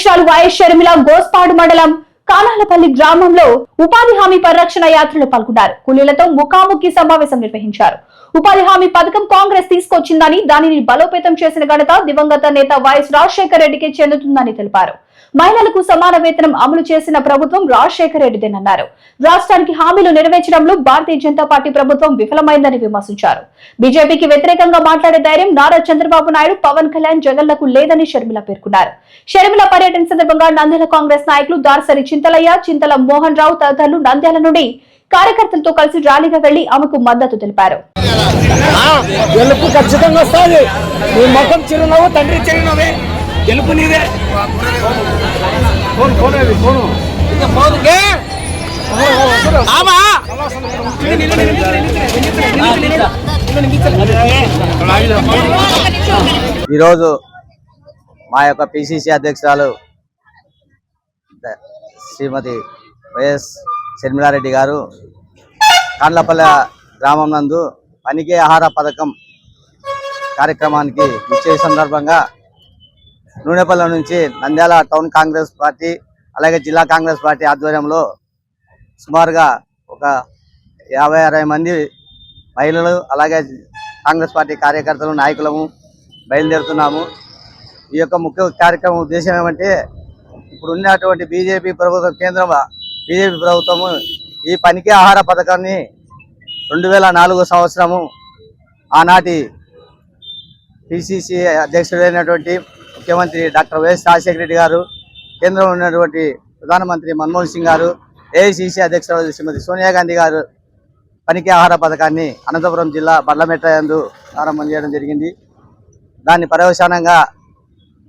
అధ్యక్షురాలు వైఎస్ షర్మిల గోస్పాడు మండలం కానాలపల్లి గ్రామంలో ఉపాధి హామీ పరిరక్షణ యాత్రలో పాల్గొన్నారు. కూలీలతో ముఖాముఖి సమావేశం నిర్వహించారు. ఉపాధి హామీ పథకం కాంగ్రెస్ తీసుకొచ్చిందని దానిని బలోపేతం చేసిన ఘనత దివంగత నేత వైఎస్ రాజశేఖర రెడ్డికి చెందుతుందని తెలిపారు. మహిళలకు సమాన వేతనం అమలు చేసిన ప్రభుత్వం రాజశేఖర రెడ్డిదేనన్నారు రాష్ట్రానికి హామీలు నెరవేర్చడంలో భారతీయ జనతా పార్టీ ప్రభుత్వం విఫలమైందని విమర్శించారు. బీజేపీకి వ్యతిరేకంగా మాట్లాడే ధైర్యం నారా చంద్రబాబు నాయుడు పవన్ కళ్యాణ్ జగన్లకు లేదని షర్మిల పేర్కొన్నారు. షర్మిల పర్యటన సందర్భంగా నంద్యాల కాంగ్రెస్ నాయకులు దార్సరి చింతలయ్య చింతల మోహన్ రావు తదితరులు నంద్యాల నుండి కార్యకర్తలతో కలిసి ర్యాలీగా వెళ్ళి ఆమెకు మద్దతు తెలిపారు. గెలుపు ఖచ్చితంగా వస్తుంది. నీ ముఖం చిరునవ్వు తండ్రి చిరునవ్వే. గెలుపు నీదే. ఈరోజు మా యొక్క పిసిసి అధ్యక్షురాలు శ్రీమతి వైఎస్ షర్మిలారెడ్డి గారు కాండ్లపల్లె గ్రామం నందు పనికి ఆహార పథకం కార్యక్రమానికి ఇచ్చే సందర్భంగా నూనెపల్లె నుంచి నంద్యాల టౌన్ కాంగ్రెస్ పార్టీ అలాగే జిల్లా కాంగ్రెస్ పార్టీ ఆధ్వర్యంలో సుమారుగా ఒక యాభై అరవై మంది మహిళలు అలాగే కాంగ్రెస్ పార్టీ కార్యకర్తలు నాయకులము బయలుదేరుతున్నాము. ఈ యొక్క ముఖ్య కార్యక్రమం ఉద్దేశం ఏమంటే ఇప్పుడు ఉన్నటువంటి బీజేపీ ప్రభుత్వం కేంద్రం బీజేపీ ప్రభుత్వము ఈ పనికి ఆహార పథకాన్ని రెండు వేల నాలుగు సంవత్సరము ఆనాటి పిసిసి అధ్యక్షుడైనటువంటి ముఖ్యమంత్రి డాక్టర్ వైఎస్ రాజశేఖర రెడ్డి గారు కేంద్రంలో ఉన్నటువంటి ప్రధానమంత్రి మన్మోహన్ సింగ్ గారు ఏఐసిసి అధ్యక్షురాలు శ్రీమతి సోనియా గాంధీ గారు పనికి ఆహార పథకాన్ని అనంతపురం జిల్లా బండ్లమెట్ట యందు ప్రారంభం చేయడం జరిగింది. దాని పర్యవసానంగా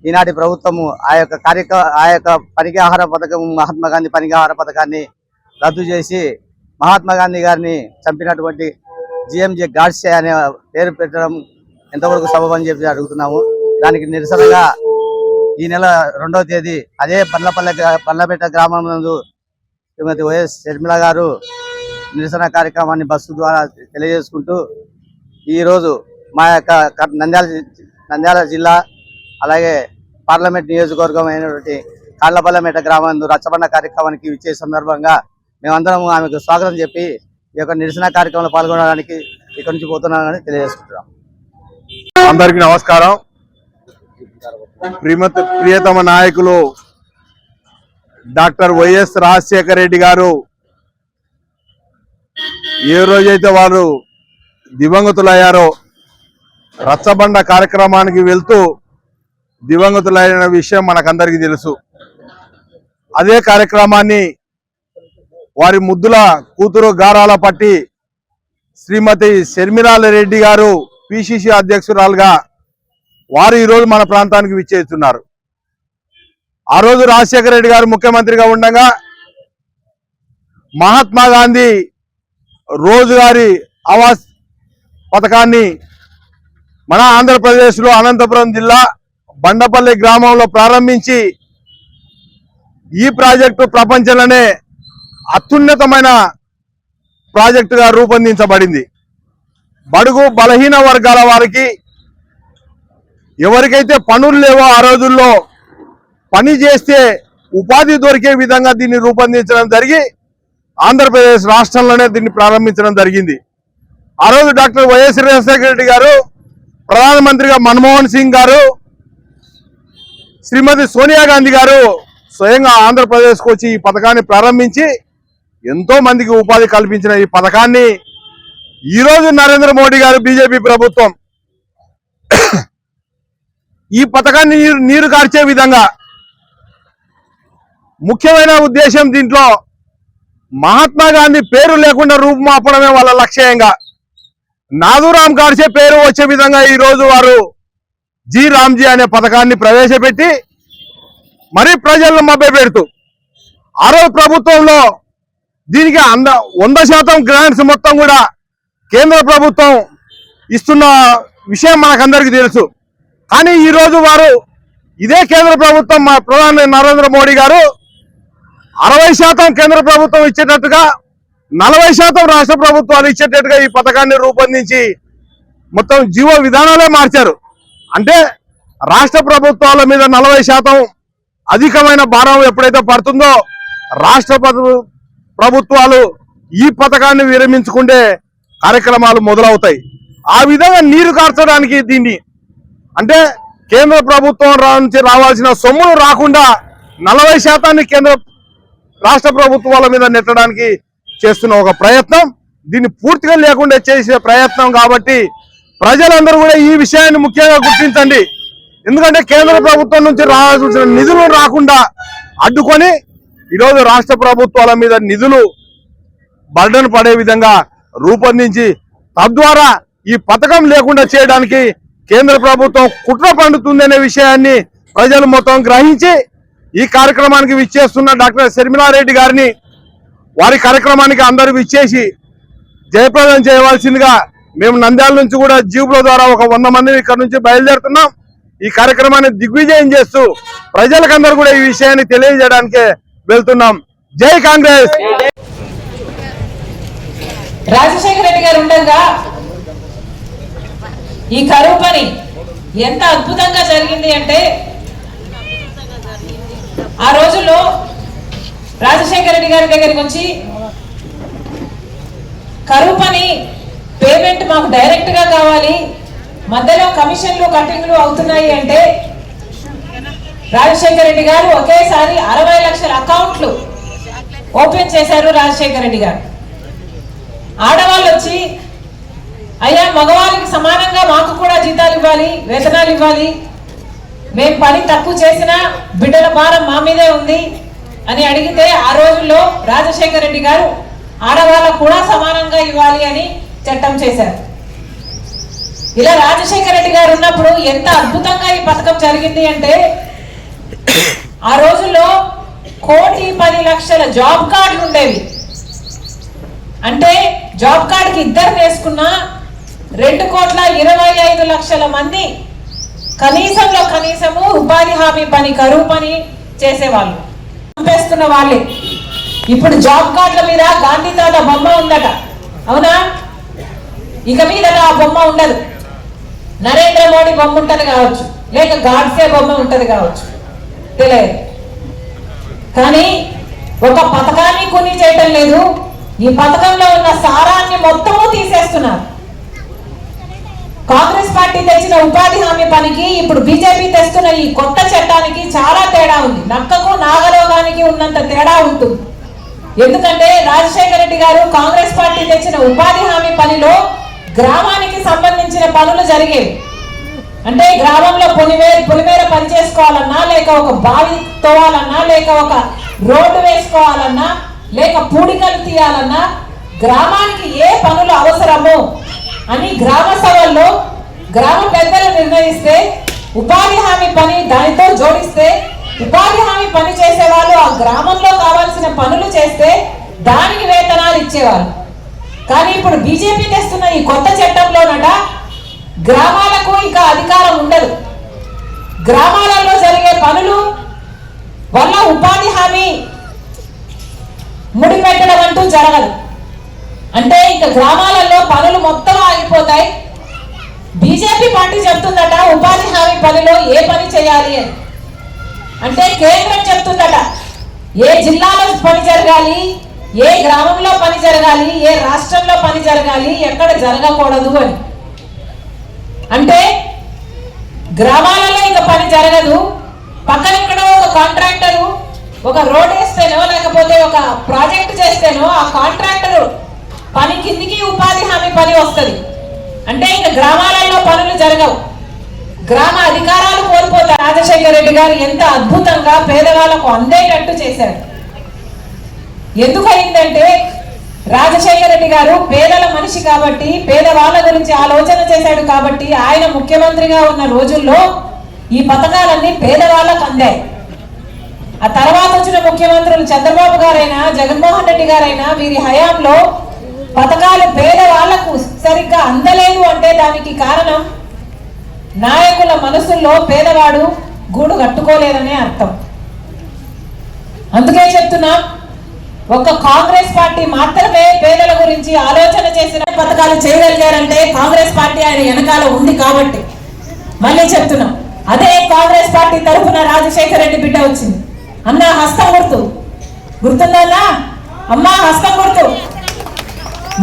ఈనాటి ప్రభుత్వము ఆ యొక్క కార్యక్ర ఆ యొక్క పనికి ఆహార పథకం మహాత్మా గాంధీ పనికి ఆహార పథకాన్ని రద్దు చేసి మహాత్మా గాంధీ గారిని చంపినటువంటి జిఎంజే గాడ్సే అనే పేరు పెట్టడం ఎంతవరకు సబబని చెప్పి అడుగుతున్నాము. దానికి నిరసనగా ఈ నెల రెండవ తేదీ అదే బండ్లపల్లె పండ్లపేట గ్రామం నందు శ్రీమతి వైఎస్ షర్మిల గారు నిరసన కార్యక్రమాన్ని బస్సు ద్వారా తెలియజేసుకుంటూ ఈరోజు మా యొక్క నంద్యాల నంద్యాల జిల్లా అలాగే పార్లమెంట్ నియోజకవర్గం అయినటువంటి కాళ్ళపల్లెమేట గ్రామం రచ్చబండ కార్యక్రమానికి ఇచ్చే సందర్భంగా మేమందరం ఆమెకు స్వాగతం చెప్పి ఈ యొక్క నిరసన కార్యక్రమంలో పాల్గొనడానికి ఇక్కడి నుంచి పోతున్నానని తెలియజేసుకుంటున్నాం. అందరికీ నమస్కారం. ప్రియమత ప్రియతమ నాయకులు డాక్టర్ వైఎస్ రాజశేఖర రెడ్డి గారు. ఏ రోజైతే వారు దివంగతులయ్యారో రచ్చబండ కార్యక్రమానికి వెళ్తూ దివంగతులైన విషయం మనకందరికీ తెలుసు. అదే కార్యక్రమాన్ని వారి ముద్దుల కూతురు గారాల పట్టి శ్రీమతి షర్మిలాల రెడ్డి గారు పిసిసి అధ్యక్షురాలుగా వారు ఈరోజు మన ప్రాంతానికి విచ్చేస్తున్నారు. ఆ రోజు రాజశేఖర రెడ్డి గారు ముఖ్యమంత్రిగా ఉండగా మహాత్మా గాంధీ రోజువారీ ఆవాస్ పథకాన్ని మన ఆంధ్రప్రదేశ్లో అనంతపురం జిల్లా బండపల్లి గ్రామంలో ప్రారంభించి ఈ ప్రాజెక్టు ప్రపంచంలోనే అత్యున్నతమైన ప్రాజెక్టుగా రూపొందించబడింది. బడుగు బలహీన వర్గాల వారికి ఎవరికైతే పనులు లేవో ఆ రోజుల్లో పని చేస్తే ఉపాధి దొరికే విధంగా దీన్ని రూపొందించడం జరిగి ఆంధ్రప్రదేశ్ రాష్ట్రంలోనే దీన్ని ప్రారంభించడం జరిగింది. ఆ రోజు డాక్టర్ వైఎస్ రాజశేఖర రెడ్డి గారు ప్రధానమంత్రిగా మన్మోహన్ సింగ్ గారు శ్రీమతి సోనియా గాంధీ గారు స్వయంగా ఆంధ్రప్రదేశ్కు వచ్చి ఈ పథకాన్ని ప్రారంభించి ఎంతో మందికి ఉపాధి కల్పించిన ఈ పథకాన్ని ఈరోజు నరేంద్ర మోడీ గారు బీజేపీ ప్రభుత్వం ఈ పథకాన్ని నీరు నీరు కార్చే విధంగా ముఖ్యమైన ఉద్దేశం దీంట్లో మహాత్మా గాంధీ పేరు లేకుండా రూపుమాపడమే వాళ్ళ లక్ష్యంగా నాదురామ్ గాడ్సే పేరు వచ్చే విధంగా ఈ రోజు వారు జి రామ్జీ అనే పథకాన్ని ప్రవేశపెట్టి మరీ ప్రజలను మభ్యపెడుతూ ఆ రోజు ప్రభుత్వంలో దీనికి అంద వంద శాతం గ్రాంట్స్ మొత్తం కూడా కేంద్ర ప్రభుత్వం ఇస్తున్న విషయం మనకందరికీ తెలుసు. కానీ ఈరోజు వారు ఇదే కేంద్ర ప్రభుత్వం మా ప్రధాని నరేంద్ర మోడీ గారు అరవై శాతం కేంద్ర ప్రభుత్వం ఇచ్చేటట్టుగా నలభై శాతం రాష్ట్ర ప్రభుత్వాలు ఇచ్చేటట్టుగా ఈ పథకాన్ని రూపొందించి మొత్తం జీవో విధానాలే మార్చారు. అంటే రాష్ట్ర ప్రభుత్వాల మీద నలభై శాతం అధికమైన భారం ఎప్పుడైతే పడుతుందో రాష్ట్ర ప్రభుత్వాలు ఈ పథకాన్ని విరమించుకుంటే కార్యక్రమాలు మొదలవుతాయి. ఆ విధంగా నీరు కార్చడానికి దీన్ని అంటే కేంద్ర ప్రభుత్వం నుంచి రావాల్సిన సొమ్ములు రాకుండా నలభై శాతాన్ని కేంద్ర రాష్ట్ర ప్రభుత్వాల మీద నెట్టడానికి చేస్తున్న ఒక ప్రయత్నం. దీన్ని పూర్తిగా లేకుండా చేసే ప్రయత్నం కాబట్టి ప్రజలందరూ కూడా ఈ విషయాన్ని ముఖ్యంగా గుర్తించండి. ఎందుకంటే కేంద్ర ప్రభుత్వం నుంచి రావాల్సిన నిధులు రాకుండా అడ్డుకొని ఈరోజు రాష్ట్ర ప్రభుత్వాల మీద నిధులు బర్డన్ పడే విధంగా రూపొందించి తద్వారా ఈ పథకం లేకుండా చేయడానికి కేంద్ర ప్రభుత్వం కుట్ర పండుతుందనే విషయాన్ని ప్రజలు మొత్తం గ్రహించి ఈ కార్యక్రమానికి విచ్చేస్తున్న డాక్టర్ శర్మిలారెడ్డి గారిని వారి కార్యక్రమానికి అందరూ విచ్చేసి జయప్రదం చేయవలసిందిగా మేము నంద్యాల నుంచి కూడా జీపుల ద్వారా ఒక వంద మందిని ఇక్కడ నుంచి బయలుదేరుతున్నాం. ఈ కార్యక్రమాన్ని దిగ్విజయం చేస్తూ ప్రజలకందరూ కూడా ఈ విషయాన్ని తెలియజేయడానికే వెళ్తున్నాం. జై కాంగ్రెస్! రాజశేఖర రెడ్డి గారు ఉండగా ఈ కరువు పని ఎంత అద్భుతంగా జరిగింది అంటే ఆ రోజుల్లో రాజశేఖర రెడ్డి గారి దగ్గరికి వచ్చి కరువు పని పేమెంట్ మాకు డైరెక్ట్గా కావాలి మధ్యలో కమిషన్లు కటింగ్లు అవుతున్నాయి అంటే రాజశేఖర రెడ్డి గారు ఒకేసారి అరవై లక్షల అకౌంట్లు ఓపెన్ చేశారు రాజశేఖర రెడ్డి గారు. ఆడవాళ్ళు వచ్చి అయ్యా మగవాళ్ళకి సమానంగా మాకు కూడా జీతాలు ఇవ్వాలి వేతనాలు ఇవ్వాలి. మేము పని తక్కువ చేసినా బిడ్డల భారం మా మీదే ఉంది అని అడిగితే ఆ రోజుల్లో రాజశేఖర రెడ్డి గారు ఆడవాళ్ళకు కూడా సమానంగా ఇవ్వాలి అని చట్టం చేశారు. ఇలా రాజశేఖర రెడ్డి గారు ఉన్నప్పుడు ఎంత అద్భుతంగా ఈ పథకం జరిగింది అంటే ఆ రోజుల్లో కోటి పది లక్షల జాబ్ కార్డులు ఉండేవి. అంటే జాబ్ కార్డుకి ఇద్దరు వేసుకున్నా రెండు కోట్ల ఇరవై ఐదు లక్షల మంది కనీసంలో కనీసము ఉపాధి హామీ పని కరువు పని చేసేవాళ్ళు. చంపేస్తున్న వాళ్ళే. ఇప్పుడు జాబ్ కార్డుల మీద గాంధీ తాత బొమ్మ ఉందట. అవునా? ఇక మీద ఆ బొమ్మ ఉండదు. నరేంద్ర మోడీ బొమ్మ ఉంటుంది కావచ్చు లేక గాడ్సే బొమ్మ ఉంటుంది కావచ్చు తెలియదు. కానీ ఒక పథకాన్ని కొని చేయటం లేదు. ఈ పథకంలో ఉన్న సారాన్ని మొత్తము తీసేస్తున్నారు. కాంగ్రెస్ పార్టీ తెచ్చిన ఉపాధి హామీ పనికి ఇప్పుడు బీజేపీ తెస్తున్న ఈ కొత్త చట్టానికి చాలా తేడా ఉంది. నక్కకు నాగలోగానికి ఉన్నంత తేడా ఉంటుంది. ఎందుకంటే రాజశేఖర రెడ్డి గారు కాంగ్రెస్ పార్టీ తెచ్చిన ఉపాధి హామీ పనిలో గ్రామానికి సంబంధించిన పనులు జరిగేవి. అంటే గ్రామంలో పొలిమేర పొలిమేర పని చేసుకోవాలన్నా లేక ఒక బావి తోవాలన్నా లేక ఒక రోడ్డు వేసుకోవాలన్నా లేక పూడికలు తీయాలన్నా గ్రామానికి ఏ పనులు అవసరమో అని గ్రామ సభల్లో గ్రామ పెద్దలు నిర్ణయిస్తే ఉపాధి హామీ పని దానితో జోడిస్తే ఉపాధి హామీ పని చేసే వాళ్ళు ఆ గ్రామంలో కావాల్సిన పనులు చేస్తే దానికి వేతనాలు ఇచ్చేవారు. కానీ ఇప్పుడు బీజేపీ తెస్తున్న ఈ కొత్త చట్టంలోనట గ్రామాలకు ఇంకా అధికారం ఉండదు గ్రామాలలో జరిగే పనులు వల్ల ఉపాధి హామీ ముడిపెట్టడం అంటూ జరగదు అంటే ఇక గ్రామాలలో పనులు మొత్తం ఆగిపోతాయి. బీజేపీ పార్టీ చెప్తుందట ఉపాధి హామీ పనిలో ఏ పని చేయాలి అని. అంటే కేంద్రం చెప్తుందట ఏ జిల్లాలో పని జరగాలి ఏ గ్రామంలో పని జరగాలి ఏ రాష్ట్రంలో పని జరగాలి ఎక్కడ జరగకూడదు అని. అంటే గ్రామాలలో ఇక పని జరగదు. పక్కన ఎక్కడో ఒక కాంట్రాక్టరు ఒక రోడ్ వేస్తేనో లేకపోతే ఒక ప్రాజెక్ట్ చేస్తేనో ఆ కాంట్రాక్టరు పని కిందికి ఉపాధి హామీ పని వస్తుంది. అంటే ఇక గ్రామాలలో పనులు జరగవు. గ్రామ అధికారాలు కోల్పోతారు రాజశేఖర రెడ్డి గారు ఎంత అద్భుతంగా పేదవాళ్ళకు అందేటట్టు చేశారు. ఎందుకు అయిందంటే రాజశేఖర రెడ్డి గారు పేదల మనిషి కాబట్టి పేదవాళ్ళ గురించి ఆలోచన చేశాడు కాబట్టి ఆయన ముఖ్యమంత్రిగా ఉన్న రోజుల్లో ఈ పథకాలన్నీ పేదవాళ్ళకు అందాయి. ఆ తర్వాత వచ్చిన ముఖ్యమంత్రులు చంద్రబాబు గారైనా జగన్మోహన్ రెడ్డి గారైనా వీరి హయాంలో పథకాలు పేదవాళ్ళకు సరిగ్గా అందలేదు అంటే దానికి కారణం నాయకుల మనసుల్లో పేదవాడు గూడు కట్టుకోలేదనే అర్థం. అందుకే చెప్తున్నా ఒక కాంగ్రెస్ పార్టీ మాత్రమే పేదల గురించి ఆలోచన చేసిన పథకాలు చేయగలిగారంటే కాంగ్రెస్ పార్టీ ఆయన వెనకాల ఉంది కాబట్టి. మళ్ళీ చెప్తున్నాం అదే కాంగ్రెస్ పార్టీ తరఫున రాజశేఖర రెడ్డి బిడ్డ వచ్చింది. అన్న హస్తం గుర్తు. గుర్తుందా అమ్మా హస్తం గుర్తు.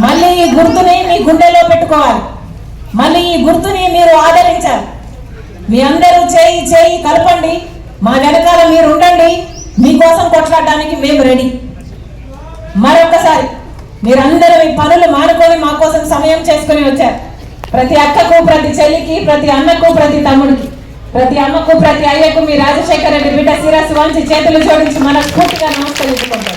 మళ్ళీ ఈ గుర్తుని మీ గుండెలో పెట్టుకోవాలి. మళ్ళీ ఈ గుర్తుని మీరు ఆదరించాలి. మీ అందరూ చేయి చేయి కలపండి. మా వెనకాల మీరు ఉండండి. మీకోసం కొట్లాడడానికి మేము రెడీ. మరొకసారి మీరందరూ మీ పనులు మానుకొని మా కోసం సమయం చేసుకుని వచ్చారు. ప్రతి అక్కకు ప్రతి చెల్లికి ప్రతి అన్నకు ప్రతి తమ్ముడికి ప్రతి అమ్మకు ప్రతి అయ్యకు మీ రాజశేఖర రెడ్డి బిడ్డ శిరస్సు వంచి చేతులు జోడించి మనస్ఫూర్తిగా నమస్కరించుకుంటారు